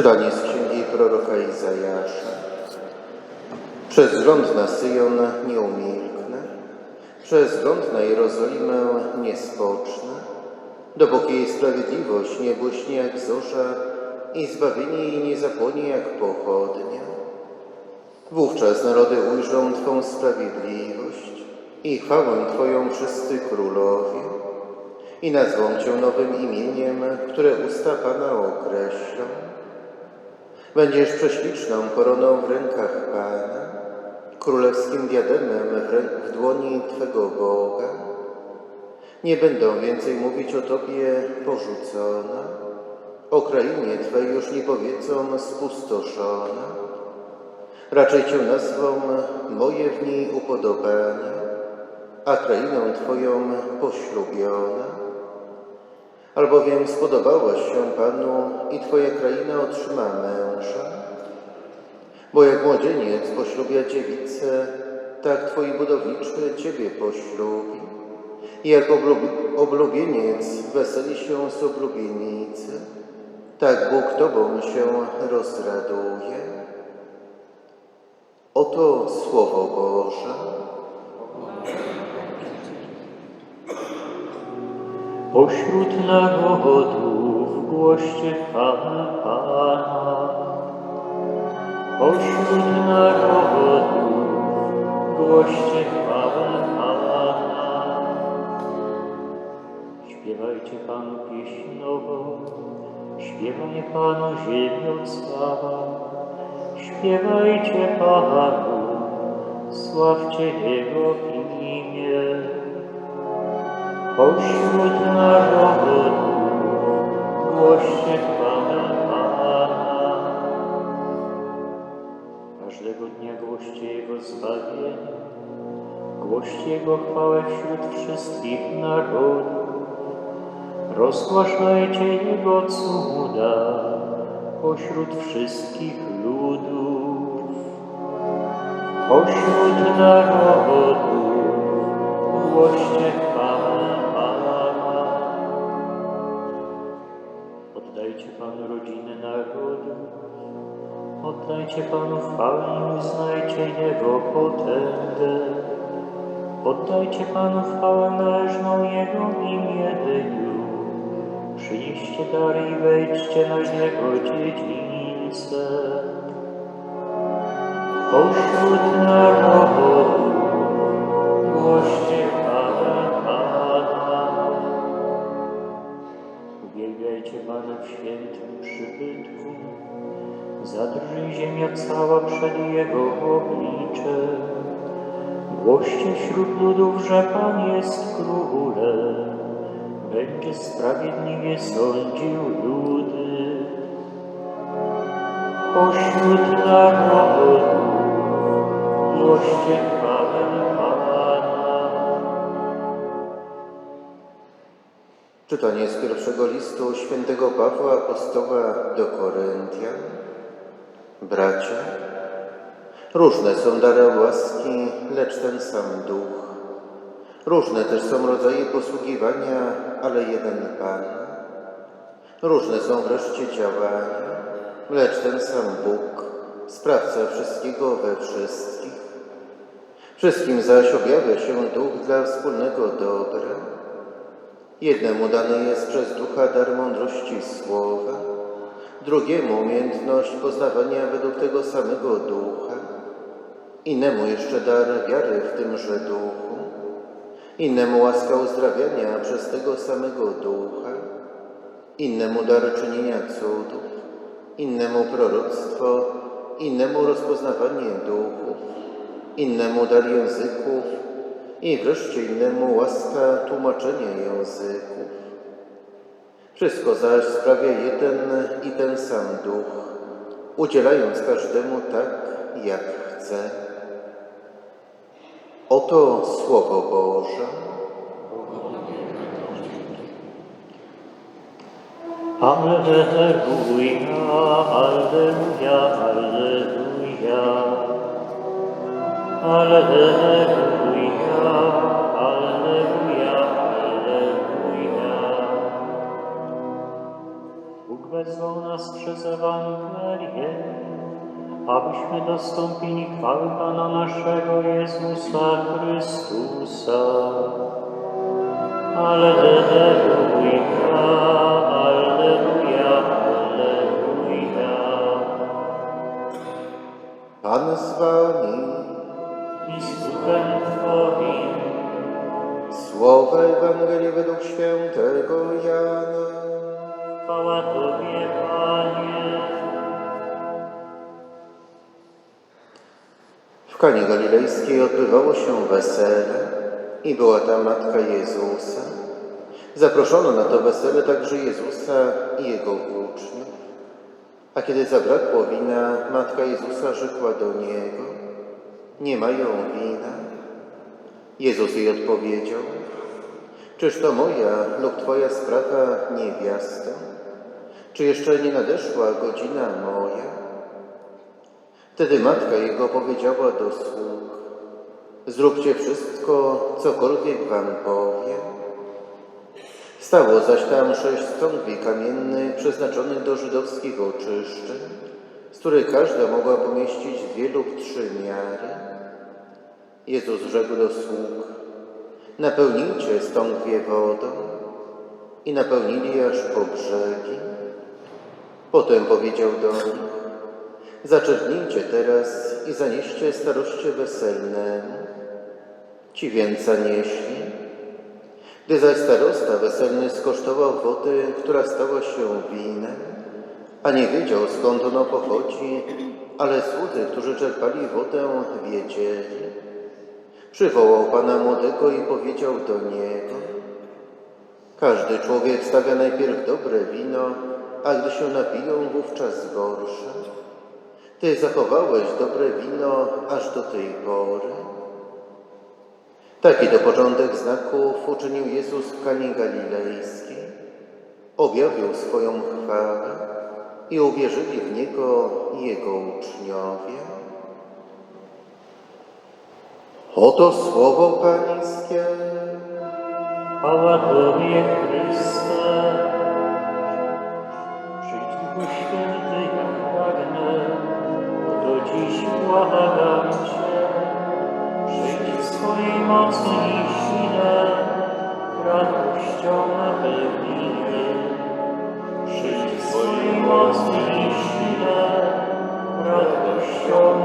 Czytanie z księgi proroka Izajasza. Przez rząd na Syjon nie umilknę, przez rząd na Jerozolimę nie spocznę, dopóki jej sprawiedliwość nie błyśnie jak zorza i zbawienie jej nie zapłonie jak pochodnia. Wówczas narody ujrzą Twą sprawiedliwość i chwałę Twoją wszyscy królowie i nazwą Cię nowym imieniem, które usta Pana określą. Będziesz prześliczną koroną w rękach Pana, królewskim diademem w, w dłoni Twego Boga. Nie będą więcej mówić o Tobie porzucona, o krainie Twej już nie powiedzą spustoszona. Raczej Cię nazwą moje w niej upodobania, a krainę Twoją poślubiona. Albowiem spodobałaś się Panu i Twoja kraina otrzyma męża. Bo jak młodzieniec poślubia dziewicę, tak Twoi budowniczy Ciebie poślubi. I jak oblub- oblubieniec weseli się z oblubienicy, tak Bóg Tobą się rozraduje. Oto Słowo Boże. Pośród narodów głoście chwałę Pana. Pośród narodów głoście chwałę Pana. Śpiewajcie Panu pieśń nową, śpiewaj Panu ziemi ocała. Śpiewajcie Panu, sławcie Jego imię. Pośród narodów głoście chwałę Pana. Każdego dnia głoście Jego zbawienie, głoście Jego chwałę wśród wszystkich narodów. Rozgłaszajcie Jego cuda pośród wszystkich ludów. Pośród narodów głoście chwałę Oddajcie Panu rodziny narodu, oddajcie Panu chwałę i uznajcie Jego potęgę. Oddajcie Panu chwałę należną Jego imieniu. Przynieście dary i wejdźcie na Jego dziedzińce. Pośród narodów głoście świętym przybytku. Zadrży ziemia cała przed Jego obliczem. Głoście wśród ludów, że Pan jest królem. Będzie sprawiedliwie sądził ludy. Pośród narodów głoście Czytanie z pierwszego listu świętego Pawła Apostoła do Koryntian. Bracia, różne są dary łaski, lecz ten sam duch. Różne też są rodzaje posługiwania, ale jeden Pan. Różne są wreszcie działania, lecz ten sam Bóg, sprawca wszystkiego we wszystkich. Wszystkim zaś objawia się duch dla wspólnego dobra. Jednemu dany jest przez ducha dar mądrości słowa, drugiemu umiejętność poznawania według tego samego ducha, innemu jeszcze dar wiary w tymże duchu, innemu łaska uzdrawiania przez tego samego ducha, innemu dar czynienia cudów, innemu proroctwo, innemu rozpoznawanie duchów, innemu dar języków i wreszcie innemu łaska tłumaczenia języków. Wszystko zaś sprawia jeden i ten sam duch, udzielając każdemu tak, jak chce. Oto Słowo Boże. Alleluja, Alleluja, Alleluja. Alleluja, wezwał nas przez Ewangelię, abyśmy dostąpili chwały Pana naszego Jezusa Chrystusa. Alleluja, Alleluja, Alleluja. Pan z wami, I duchem Twoim, słowa Ewangelii według świętego Jana. chwała Tobie, Panie. W Kanie Galilejskiej odbywało się wesele i była tam matka Jezusa. Zaproszono na to wesele także Jezusa i Jego uczniów. A kiedy zabrakło wina, matka Jezusa rzekła do Niego, nie mają wina. Jezus jej odpowiedział, czyż to moja lub Twoja sprawa niewiasta? Czy jeszcze nie nadeszła godzina moja? Wtedy matka jego powiedziała do sług, zróbcie wszystko, cokolwiek wam powiem. Stało zaś tam sześć stągwi kamiennych przeznaczonych do żydowskich oczyszczeń, z których każda mogła pomieścić dwie lub trzy miary. Jezus rzekł do sług, napełnijcie stągwie wodą i napełnili aż po brzegi. Potem powiedział do nich, Zaczerpnijcie teraz i zanieście staroście weselnemu. Ci więc zanieśli. Gdy zaś starosta weselny skosztował wody, która stała się winem, a nie wiedział skąd ono pochodzi, ale słudzy, którzy czerpali wodę, wiedzieli. Przywołał pana młodego i powiedział do niego, każdy człowiek stawia najpierw dobre wino, a gdy się napiją, wówczas gorsze. Ty zachowałeś dobre wino aż do tej pory. Taki to początek znaków uczynił Jezus w Kanie Galilejskiej. Objawił swoją chwałę i uwierzyli w Niego Jego uczniowie. Oto słowo Pańskie. Chwała Tobie, Chryste. Przyjdź Duchu Święty, jak pragnę, oto dziś błagam Cię. Przyjdź w swojej mocy i sile, radością napełnij mnie. Przyjdź w swojej mocy i sile, radością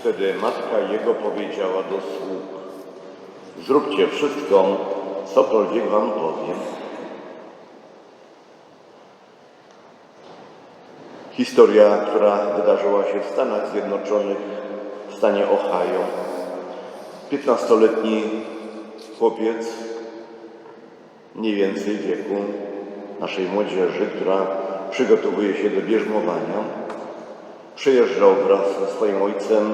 Wtedy matka jego powiedziała do sług: Zróbcie wszystko, cokolwiek wam powiem. Historia, która wydarzyła się w Stanach Zjednoczonych, w stanie Ohio. 15-letni chłopiec, mniej więcej wieku naszej młodzieży, która przygotowuje się do bierzmowania, Przejeżdżał wraz ze swoim ojcem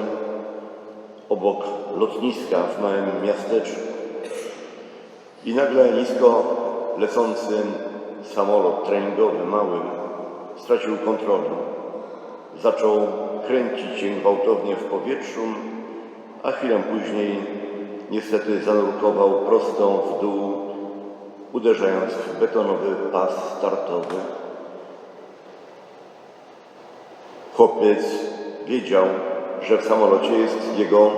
obok lotniska w małym miasteczku i nagle nisko lecący samolot treningowy, mały, stracił kontrolę. Zaczął kręcić się gwałtownie w powietrzu, a chwilę później niestety zanurkował prosto w dół, uderzając w betonowy pas startowy. Chłopiec wiedział, że w samolocie jest jego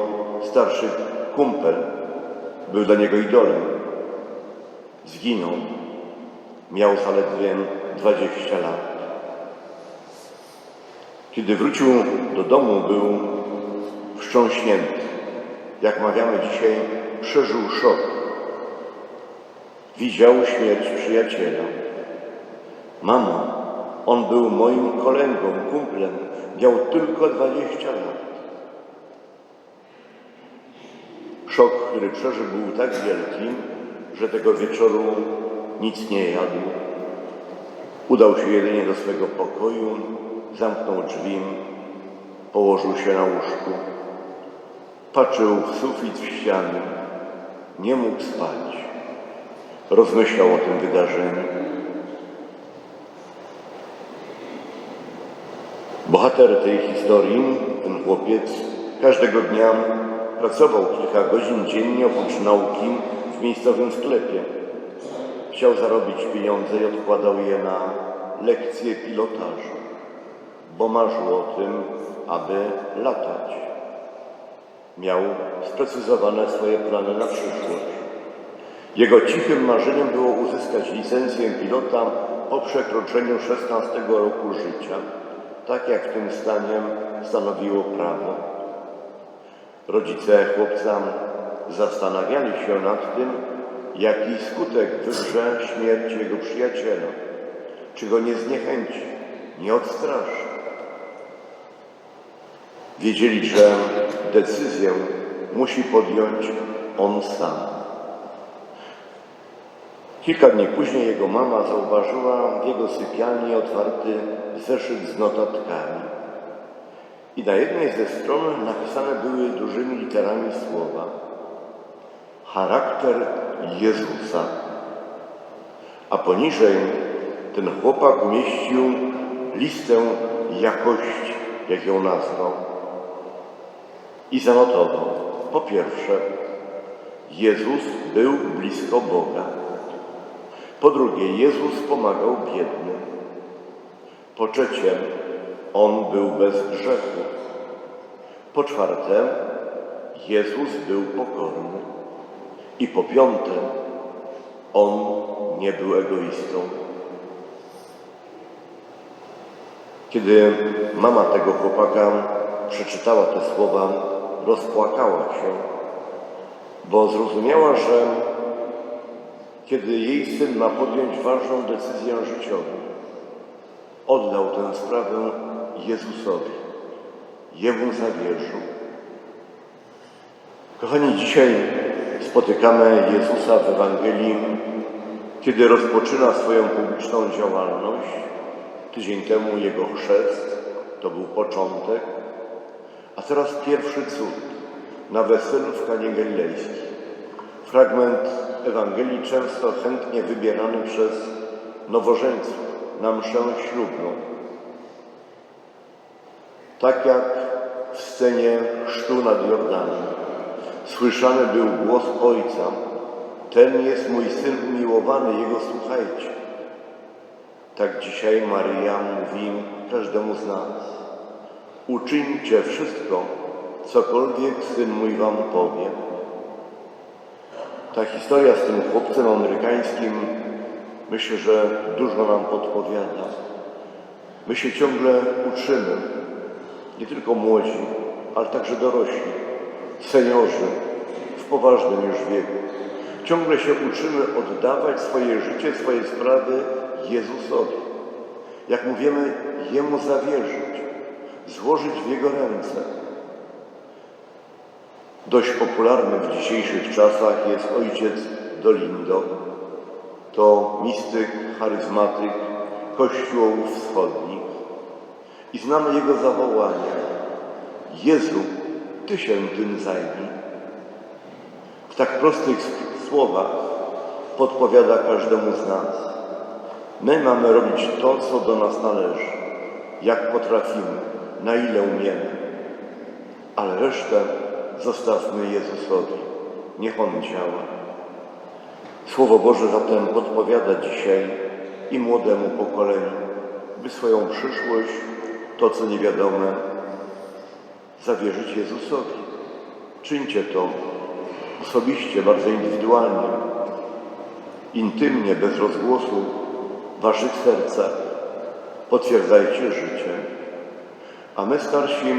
starszy kumpel. Był dla niego idolem. Zginął. Miał zaledwie 20 lat. Kiedy wrócił do domu, był wstrząśnięty. Jak mawiamy dzisiaj, przeżył szok. Widział śmierć przyjaciela. Mamo, on był moim kolegą, kumplem. Miał tylko 20 lat. Szok, który przeżył, był tak wielki, że tego wieczoru nic nie jadł. Udał się jedynie do swego pokoju, zamknął drzwi, położył się na łóżku. Patrzył w sufit, w ściany. Nie mógł spać. Rozmyślał o tym wydarzeniu. Bohater tej historii, ten chłopiec, każdego dnia pracował kilka godzin dziennie oprócz nauki w miejscowym sklepie. Chciał zarobić pieniądze i odkładał je na lekcje pilotażu, bo marzył o tym, aby latać. Miał sprecyzowane swoje plany na przyszłość. Jego cichym marzeniem było uzyskać licencję pilota po przekroczeniu 16 roku życia, tak jak tym zdaniem stanowiło prawo. Rodzice chłopca zastanawiali się nad tym, jaki skutek wywrze śmierć jego przyjaciela. Czy go nie zniechęci, nie odstraszy. Wiedzieli, że decyzję musi podjąć on sam. Kilka dni później jego mama zauważyła w jego sypialni otwarty zeszyt z notatkami. I na jednej ze stron napisane były dużymi literami słowa charakter Jezusa. A poniżej ten chłopak umieścił listę jakości, jak ją nazwał. I zanotował. Po pierwsze, Jezus był blisko Boga. Po drugie, Jezus pomagał biednym. Po trzecie, On był bez grzechu. Po czwarte, Jezus był pokorny. I po piąte, On nie był egoistą. Kiedy mama tego chłopaka przeczytała te słowa, rozpłakała się, bo zrozumiała, że kiedy jej syn ma podjąć ważną decyzję życiową, oddał tę sprawę Jezusowi. Jemu zawierzył. Kochani, dzisiaj spotykamy Jezusa w Ewangelii, kiedy rozpoczyna swoją publiczną działalność. Tydzień temu jego chrzest, to był początek, a teraz pierwszy cud na weselu w Kanie Galilejskiej. Fragment Ewangelii często chętnie wybierany przez nowożeńców na mszę ślubną. Tak jak w scenie chrztu nad Jordanem. Słyszany był głos Ojca. Ten jest mój Syn umiłowany, Jego słuchajcie. Tak dzisiaj Maryja mówi każdemu z nas. Uczyńcie wszystko, cokolwiek Syn mój wam powie. Ta historia z tym chłopcem amerykańskim myślę, że dużo nam podpowiada. My się ciągle uczymy, nie tylko młodzi, ale także dorośli, seniorzy w poważnym już wieku. Ciągle się uczymy oddawać swoje życie, swoje sprawy Jezusowi. Jak mówimy, Jemu zawierzyć, złożyć w Jego ręce. Dość popularny w dzisiejszych czasach jest ojciec Dolindo. To mistyk, charyzmatyk kościołów wschodnich. I znamy jego zawołanie. Jezu, Ty się tym zajmij. W tak prostych słowach podpowiada każdemu z nas. My mamy robić to, co do nas należy, jak potrafimy, na ile umiemy, ale resztę zostawmy Jezusowi. Niech On działa. Słowo Boże zatem podpowiada dzisiaj i młodemu pokoleniu, by swoją przyszłość, to co niewiadome, zawierzyć Jezusowi. Czyńcie to osobiście, bardzo indywidualnie, intymnie, bez rozgłosu w waszych sercach. Potwierdzajcie życie. A my starsi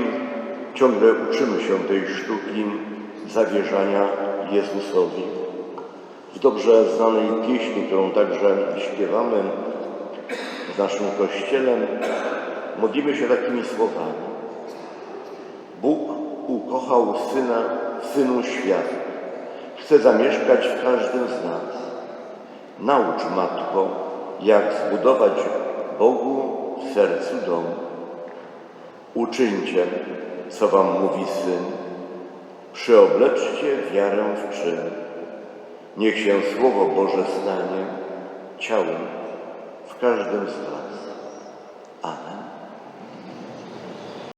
ciągle uczymy się tej sztuki zawierzania Jezusowi. W dobrze znanej pieśni, którą także śpiewamy w naszym kościele, modlimy się takimi słowami. Bóg ukochał Syna, Synu świat. Chce zamieszkać w każdym z nas. Naucz, Matko, jak zbudować Bogu w sercu dom. Uczyńcie, co wam mówi Syn. Przyobleczcie wiarę w czyn. Niech się Słowo Boże stanie ciałem w każdym z was. Amen.